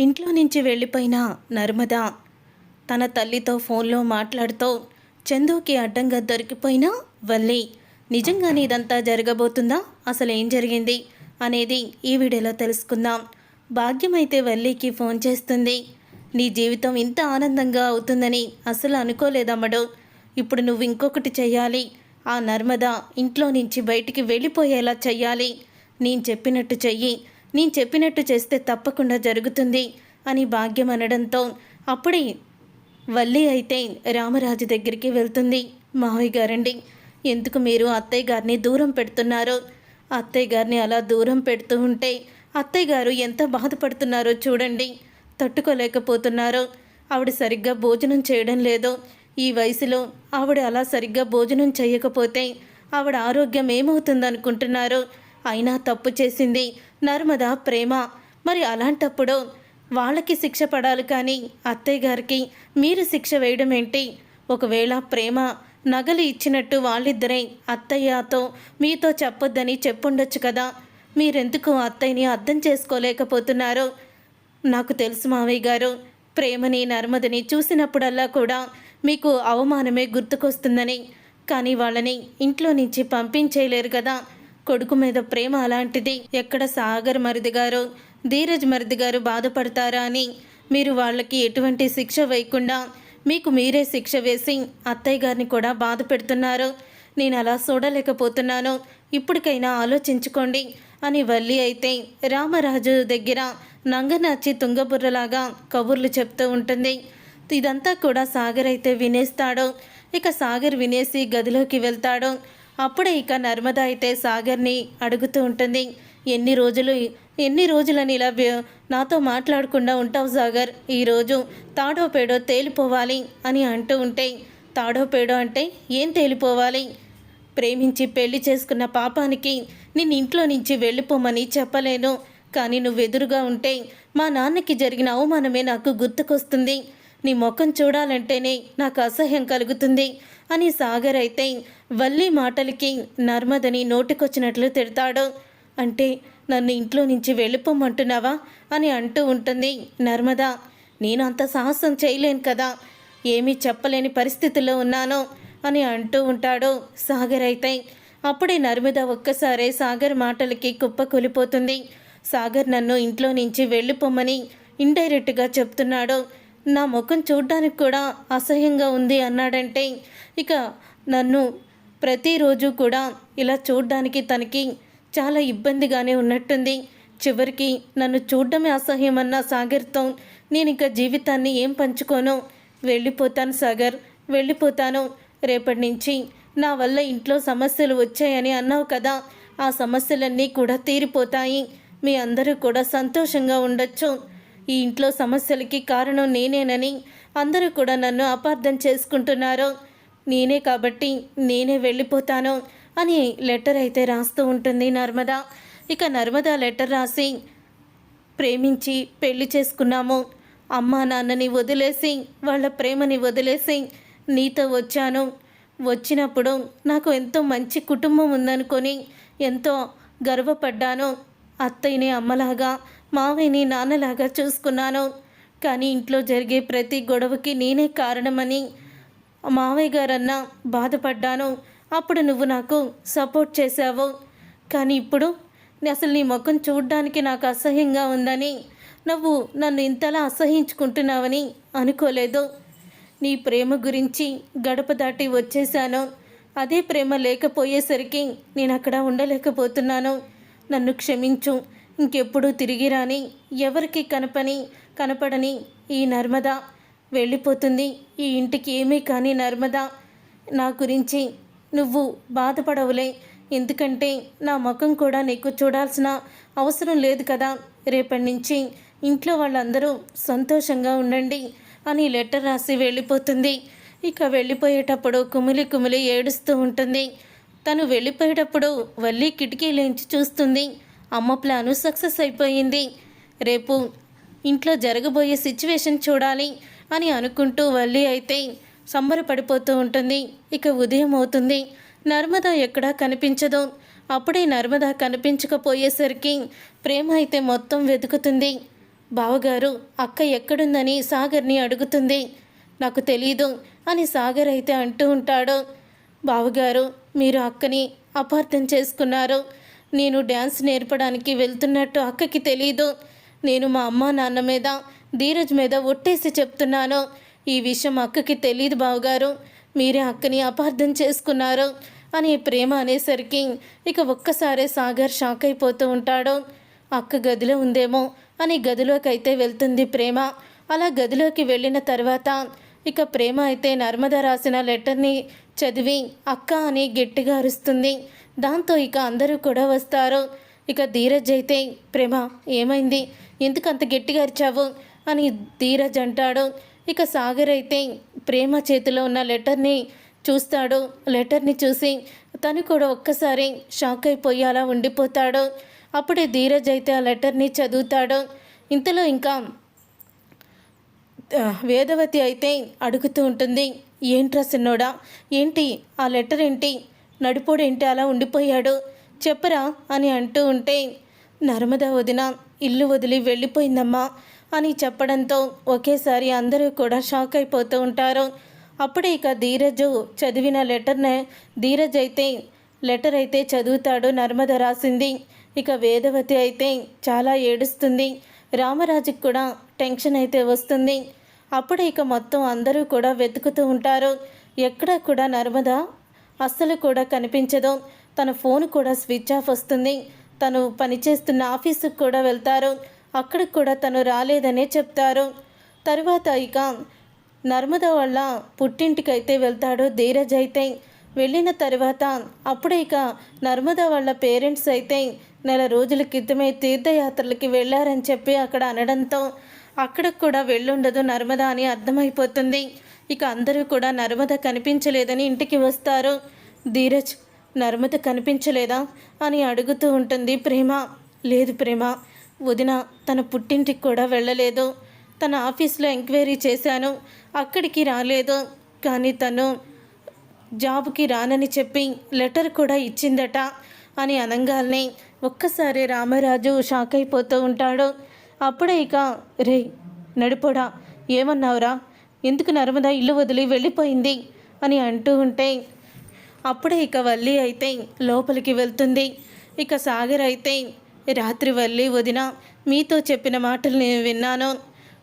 ఇంట్లో నుంచి వెళ్ళిపోయిన నర్మద తన తల్లితో ఫోన్లో మాట్లాడుతూ చందుకి అడ్డంగా దొరికిపోయిన వల్లి నిజంగానే ఇదంతా జరగబోతుందా? అసలు ఏం జరిగింది? అనేది ఈ వీడియోలో తెలుసుకుందాం. భాగ్యమైతే వల్లికి ఫోన్ చేస్తుంది. నీ జీవితం ఇంత ఆనందంగా అవుతుందని అసలు అనుకోలేదమ్మడు ఇప్పుడు నువ్వు ఇంకొకటి చెయ్యాలి. ఆ నర్మద ఇంట్లో నుంచి బయటికి వెళ్ళిపోయేలా చెయ్యాలి. నేను చెప్పినట్టు చెయ్యి. నేను చెప్పినట్టు చేస్తే తప్పకుండా జరుగుతుంది అని భాగ్యం అనడంతో అప్పుడే వల్లి అయితే రామరాజు దగ్గరికి వెళ్తుంది. మావయ్య గారండి ఎందుకు మీరు అత్తయ్య గారిని దూరం పెడుతున్నారు? అత్తయ్య గారిని అలా దూరం పెడుతూ ఉంటే అత్తయ్య గారు ఎంత బాధపడుతున్నారో చూడండి. తట్టుకోలేకపోతున్నారో. ఆవిడ సరిగ్గా భోజనం చేయడం లేదు. ఈ వయసులో ఆవిడ అలా సరిగ్గా భోజనం చేయకపోతే ఆవిడ ఆరోగ్యం ఏమవుతుందనుకుంటున్నారు? అయినా తప్పు చేసింది నర్మద ప్రేమ. మరి అలాంటప్పుడు వాళ్ళకి శిక్ష పడాలి కానీ అత్తయ్య గారికి మీరు శిక్ష వేయడం ఏంటి? ఒకవేళ ప్రేమ నగలు ఇచ్చినట్టు వాళ్ళిద్దరే అత్తయ్యతో మీతో చెప్పొద్దని చెప్పుండొచ్చు కదా. మీరెందుకు అత్తయ్యని అర్థం చేసుకోలేకపోతున్నారో? నాకు తెలుసు మావయ్య గారు ప్రేమని నర్మదని చూసినప్పుడల్లా కూడా మీకు అవమానమే గుర్తుకొస్తుందని. కానీ వాళ్ళని ఇంట్లో నుంచి పంపించేయలేరు కదా. కొడుకు మీద ప్రేమ అలాంటిది. ఎక్కడ సాగర్ మరిది గారు ధీరజ్ మరిది గారు బాధపడతారా అని. మీరు వాళ్ళకి ఎటువంటి శిక్ష వేయకుండా మీకు మీరే శిక్ష వేసి అత్తయ్య గారిని కూడా బాధ పెడుతున్నారు. నేను అలా చూడలేకపోతున్నాను. ఇప్పటికైనా ఆలోచించుకోండి అని వల్లి అయితే రామరాజు దగ్గర నంగనాచి తుంగబుర్రలాగా కబుర్లు చెప్తూ ఉంటుంది. ఇదంతా కూడా సాగర్ అయితే వినేస్తాడు. ఇక సాగర్ వినేసి గదిలోకి వెళ్తాడు. అప్పుడే ఇక నర్మద అయితే సాగర్ని అడుగుతూ ఉంటుంది. ఎన్ని రోజులు ఎన్ని రోజులని ఇలా నాతో మాట్లాడకుండా ఉంటావు సాగర్? ఈరోజు తాడో పేడో తేలిపోవాలి అని అంటూ ఉంటే తాడో పేడో అంటే ఏం తేలిపోవాలి? ప్రేమించి పెళ్ళి చేసుకున్న పాపానికి నేను ఇంట్లో నుంచి వెళ్ళిపోమని చెప్పలేను. కానీ నువ్వు ఎదురుగా ఉంటే మా నాన్నకి జరిగిన అవమానమే నాకు గుర్తుకొస్తుంది. నీ ముఖం చూడాలంటేనే నాకు అసహ్యం కలుగుతుంది. అని సాగర్ అయితే వల్లి మాటలకి నర్మదని నోటికొచ్చినట్లు తిడతాడు. అంటే నన్ను ఇంట్లో నుంచి వెళ్ళిపోమంటున్నావా? అని అంటూ ఉంటుంది నర్మద. నేను అంత సాహసం చేయలేను కదా. ఏమీ చెప్పలేని పరిస్థితిలో ఉన్నాను అని అంటూ ఉంటాడు సాగర్ అయితే. అప్పుడే నర్మద ఒక్కసారే సాగర్ మాటలకి కుప్ప కూలిపోతుంది. సాగర్ నన్ను ఇంట్లో నుంచి వెళ్ళిపోమని ఇండైరెక్ట్గా చెప్తున్నాడు. నా ముఖం చూడ్డానికి కూడా అసహ్యంగా ఉంది అన్నాడంటే ఇక నన్ను ప్రతిరోజు కూడా ఇలా చూడ్డానికి తనకి చాలా ఇబ్బందిగానే ఉన్నట్టుంది. చివరికి నన్ను చూడడమే అసహ్యమన్న సాగర్తో నేను ఇంకా జీవితాన్ని ఏం పంచుకోను? వెళ్ళిపోతాను సాగర్ వెళ్ళిపోతాను. రేపటి నుంచి నా వల్ల ఇంట్లో సమస్యలు వచ్చాయని అన్నావు కదా ఆ సమస్యలన్నీ కూడా తీరిపోతాయి. మీ అందరూ కూడా సంతోషంగా ఉండొచ్చు. ఈ ఇంట్లో సమస్యలకి కారణం నేనేనని అందరూ కూడా నన్ను అపార్థం చేసుకుంటున్నారు. నేనే కాబట్టి నేనే వెళ్ళిపోతాను అని లెటర్ అయితే రాస్తూ ఉంటుంది నర్మద. ఇక నర్మద లెటర్ రాసి ప్రేమించి పెళ్ళి చేసుకున్నాము. అమ్మా నాన్నని వదిలేసి వాళ్ళ ప్రేమని వదిలేసి నీతో వచ్చాను. వచ్చినప్పుడు నాకు ఎంతో మంచి కుటుంబం ఉందనుకొని ఎంతో గర్వపడ్డాను. అత్తయ్యని అమ్మలాగా మావయ్యని నాన్నలాగా చూసుకున్నాను. కానీ ఇంట్లో జరిగే ప్రతి గొడవకి నేనే కారణమని మావయ్య గారన్నా బాధపడ్డాను. అప్పుడు నువ్వు నాకు సపోర్ట్ చేశావు. కానీ ఇప్పుడు అసలు నీ ముఖం చూడ్డానికి నాకు అసహ్యంగా ఉందని నువ్వు నన్ను ఇంతలా అసహించుకుంటున్నావని అనుకోలేదు. నీ ప్రేమ గురించి గడప దాటి వచ్చేశాను. అదే ప్రేమ లేకపోయేసరికి నేను అక్కడ ఉండలేకపోతున్నాను. నన్ను క్షమించు. ఇంకెప్పుడు తిరిగి రాని ఎవరికి కనపని కనపడని ఈ నర్మద వెళ్ళిపోతుంది. ఈ ఇంటికి ఏమీ కానీ నర్మద నా గురించి నువ్వు బాధపడవులే. ఎందుకంటే నా ముఖం కూడా నీకు చూడాల్సిన అవసరం లేదు కదా. రేపటి నుంచి ఇంట్లో వాళ్ళందరూ సంతోషంగా ఉండండి అని లెటర్ రాసి వెళ్ళిపోతుంది. ఇక వెళ్ళిపోయేటప్పుడు కుమిలి కుమిలి ఏడుస్తూ ఉంటుంది. తను వెళ్ళిపోయేటప్పుడు వల్లి కిటికీలోంచి చూస్తుంది. అమ్మ ప్లాను సక్సెస్ అయిపోయింది. రేపు ఇంట్లో జరగబోయే సిచ్యువేషన్ చూడాలి అని అనుకుంటూ వల్లి అయితే సంబరపడిపోతూ ఉంటుంది. ఇక ఉదయం అవుతుంది. నర్మద ఎక్కడా కనిపించదు. అప్పుడే నర్మద కనిపించకపోయేసరికి ప్రేమ అయితే మొత్తం వెతుకుతుంది. బావగారు అక్క ఎక్కడుందని సాగర్ని అడుగుతుంది. నాకు తెలీదు అని సాగర్ అయితే అంటూ ఉంటాడు. బావగారు మీరు అక్కని అపార్థం చేసుకున్నారు. నేను డ్యాన్స్ నేర్పడానికి వెళ్తున్నట్టు అక్కకి తెలీదు. నేను మా అమ్మ నాన్న మీద ధీరజ్ మీద ఒట్టేసి చెప్తున్నాను. ఈ విషయం అక్కకి తెలియదు బావగారు. మీరే అక్కని అపార్థం చేసుకున్నారు అని ప్రేమ అనేసరికి ఇక ఒక్కసారే సాగర్ షాక్ అయిపోతూ ఉంటాడు. అక్క గదిలో ఉందేమో అని గదిలోకి అయితే వెళ్తుంది ప్రేమ. అలా గదిలోకి వెళ్ళిన తర్వాత ఇక ప్రేమ అయితే నర్మద రాసిన లెటర్ని చదివి అక్క అని గట్టిగా అరుస్తుంది. దాంతో ఇక అందరూ కూడా వస్తారు. ఇక ధీరజ్ అయితే ప్రేమ ఏమైంది? ఎందుకు అంత గట్టిగా అరిచావు? అని ధీరజ్ అంటాడు. ఇక సాగర్ అయితే ప్రేమ చేతిలో ఉన్న లెటర్ని చూస్తాడు. లెటర్ని చూసి తను కూడా ఒక్కసారి షాక్ అయిపోయి అలా ఉండిపోతాడు. అప్పుడే ధీరజ్ అయితే ఆ లెటర్ని చదువుతాడు. ఇంతలో ఇంకా వేదవతి అయితే అడుగుతూ ఉంటుంది ఏంట్రా సిన్నోడా? ఏంటి? ఆ లెటర్ ఏంటి? నడిపోడు ఏంటి? అలా ఉండిపోయాడు. చెప్పరా? అని అంటూ ఉంటే నర్మద వదిన ఇల్లు వదిలి వెళ్ళిపోయిందమ్మా అని చెప్పడంతో ఒకేసారి అందరూ కూడా షాక్ అయిపోతూ ఉంటారు. అప్పుడే ఇక ధీరజు చదివిన లెటర్నే ధీరజ్ అయితే లెటర్ అయితే చదువుతాడు నర్మద రాసింది. ఇక వేదవతి అయితే చాలా ఏడుస్తుంది. రామరాజుకి కూడా టెన్షన్ అయితే వస్తుంది. అప్పుడు ఇక మొత్తం అందరూ కూడా వెతుకుతూ ఉంటారు. ఎక్కడ కూడా నర్మద అస్సలు కూడా కనిపించదు. తన ఫోన్ కూడా స్విచ్ ఆఫ్ వస్తుంది. తను పనిచేస్తున్న ఆఫీసుకు కూడా వెళ్తారు. అక్కడికి కూడా తను రాలేదనే చెప్తారు. తర్వాత ఇక నర్మద వాళ్ళ పుట్టింటికైతే వెళ్తాడు ధీరజ్ అయితే. వెళ్ళిన తర్వాత అప్పుడే ఇక నర్మద వాళ్ళ పేరెంట్స్ అయితే నెల రోజుల క్రితమే తీర్థయాత్రలకి వెళ్ళారని చెప్పి అక్కడ అనడంతో అక్కడికి కూడా వెళ్ళుండదు నర్మద అని అర్థమైపోతుంది. ఇక అందరూ కూడా నర్మద కనిపించలేదని ఇంటికి వస్తారు. ధీరజ్ నర్మద కనిపించలేదా అని అడుగుతూ ఉంటుంది ప్రేమ. లేదు ప్రేమ వదిన తన పుట్టింటికి కూడా వెళ్ళలేదు. తన ఆఫీస్లో ఎంక్వైరీ చేశాను అక్కడికి రాలేదు. కానీ తను జాబ్కి రానని చెప్పి లెటర్ కూడా ఇచ్చిందట అని అనగానే ఒక్కసారి రామరాజు షాక్ అయిపోతూ ఉంటాడు. అప్పుడే ఇక రే నడిపోడా? ఏమన్నావురా? ఎందుకు నర్మద ఇల్లు వదిలి వెళ్ళిపోయింది? అని అంటూ ఉంటే అప్పుడే ఇక వల్లి అయితే లోపలికి వెళ్తుంది. ఇక సాగర్ అయితే రాత్రి వల్లి వదిన మీతో చెప్పిన మాటలు నేను విన్నాను.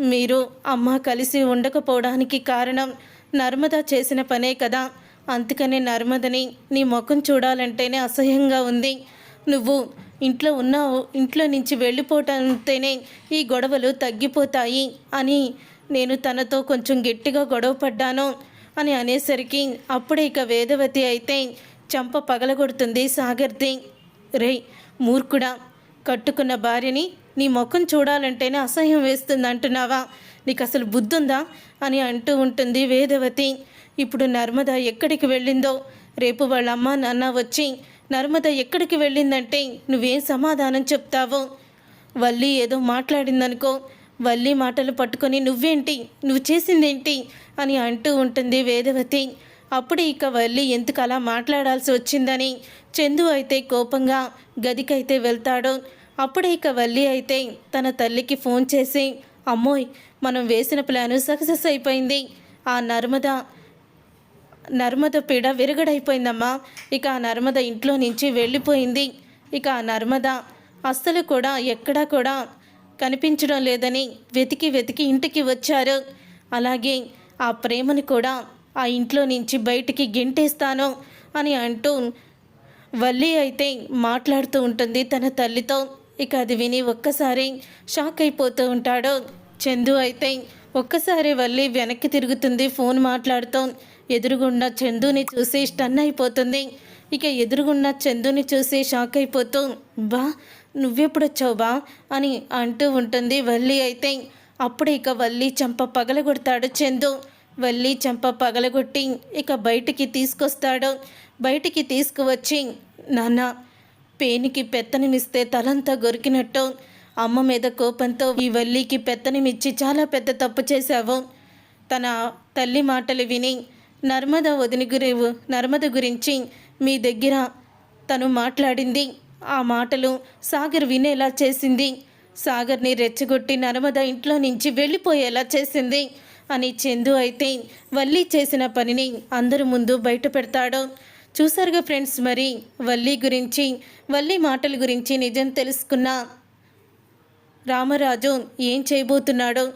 మీరు అమ్మ కలిసి ఉండకపోవడానికి కారణం నర్మద చేసిన పనే కదా. అందుకనే నర్మదని నీ ముఖం చూడాలంటేనే అసహ్యంగా ఉంది. నువ్వు ఇంట్లో ఉన్నావు ఇంట్లో నుంచి వెళ్ళిపోవటంతేనే ఈ గొడవలు తగ్గిపోతాయి అని నేను తనతో కొంచెం గట్టిగా గొడవ పడ్డాను అని అనేసరికి అప్పుడే ఇక వేదవతి అయితే చంప పగలగొడుతుంది సాగర్ది. రే మూర్ఖుడా కట్టుకున్న భార్యని నీ ముఖం చూడాలంటేనే అసహ్యం వేస్తుంది అంటున్నావా నీకు అసలు బుద్ధుందా? అని అంటూ ఉంటుంది వేదవతి. ఇప్పుడు నర్మద ఎక్కడికి వెళ్ళిందో రేపు వాళ్ళ అమ్మ నాన్న వచ్చి నర్మద ఎక్కడికి వెళ్ళిందంటే నువ్వేం సమాధానం చెప్తావో? వల్లి ఏదో మాట్లాడిందనుకో వల్లి మాటలు పట్టుకొని నువ్వేంటి? నువ్వు చేసిందేంటి? అని అంటూ ఉంటుంది వేదవతి. అప్పుడు ఇక వల్లి ఎందుకు అలా మాట్లాడాల్సి వచ్చిందని చందు అయితే కోపంగా గదికైతే వెళ్తాడు. అప్పుడే ఇక వల్లి అయితే తన తల్లికి ఫోన్ చేసి అమ్మోయ్ మనం వేసిన ప్లాను సక్సెస్ అయిపోయింది. ఆ నర్మద నర్మద పీడ విరగడైపోయిందమ్మా. ఇక ఆ నర్మద ఇంట్లో నుంచి వెళ్ళిపోయింది. ఇక ఆ నర్మద అస్సలు కూడా ఎక్కడా కూడా కనిపించడం లేదని వెతికి వెతికి ఇంటికి వచ్చారు. అలాగే ఆ ప్రేమని కూడా ఆ ఇంట్లో నుంచి బయటికి గెంటేస్తాను అని అంటూ వల్లి అయితే మాట్లాడుతూ ఉంటుంది తన తల్లితో. ఇక అది విని ఒక్కసారి షాక్ అయిపోతూ ఉంటాడు. చందు అయితే ఒక్కసారి వల్లి వెనక్కి తిరుగుతుంది ఫోన్ మాట్లాడుతూ. ఎదురుగున్న చందుని చూసి స్టన్ అయిపోతుంది. ఇక ఎదురుగున్న చందుని చూసి షాక్ అయిపోతూ బా నువ్వెప్పుడొచ్చావు బా? అని అంటూ ఉంటుంది వల్లి అయితే. అప్పుడు ఇక వల్లి చంప పగలగొడతాడు చందు. వల్లి చంప పగలగొట్టి ఇక బయటికి తీసుకొస్తాడు. బయటికి తీసుకువచ్చి నాన్న పేనికి పెత్తనమిస్తే తలంతా గొరికినట్టు. అమ్మ మీద కోపంతో ఈ వల్లికి పెత్తనమిచ్చి చాలా పెద్ద తప్పు చేశావు. తన తల్లి మాటలు విని నర్మద వదిని గురి నర్మద గురించి మీ దగ్గర తను మాట్లాడింది. ఆ మాటలు సాగర్ వినేలా చేసింది. సాగర్ని రెచ్చగొట్టి నర్మద ఇంట్లో నుంచి వెళ్ళిపోయేలా చేసింది అని చందు అయితే వల్లి చేసిన పనిని అందరి ముందు బయట పెడతాడు. చూసారుగా ఫ్రెండ్స్ మరి? వల్లి గురించి వల్లి మాటల గురించి నిజం తెలుసుకున్న రామరాజు ఏం చేయబోతున్నాడో?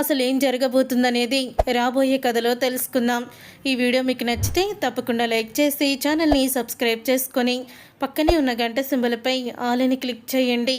అసలు ఏం జరగబోతుందనేది రాబోయే కథలో తెలుసుకుందాం. ఈ వీడియో మీకు నచ్చితే తప్పకుండా లైక్ చేసి ఛానల్ని సబ్స్క్రైబ్ చేసుకొని పక్కనే ఉన్న గంట సింబలపై ఆలని క్లిక్ చేయండి.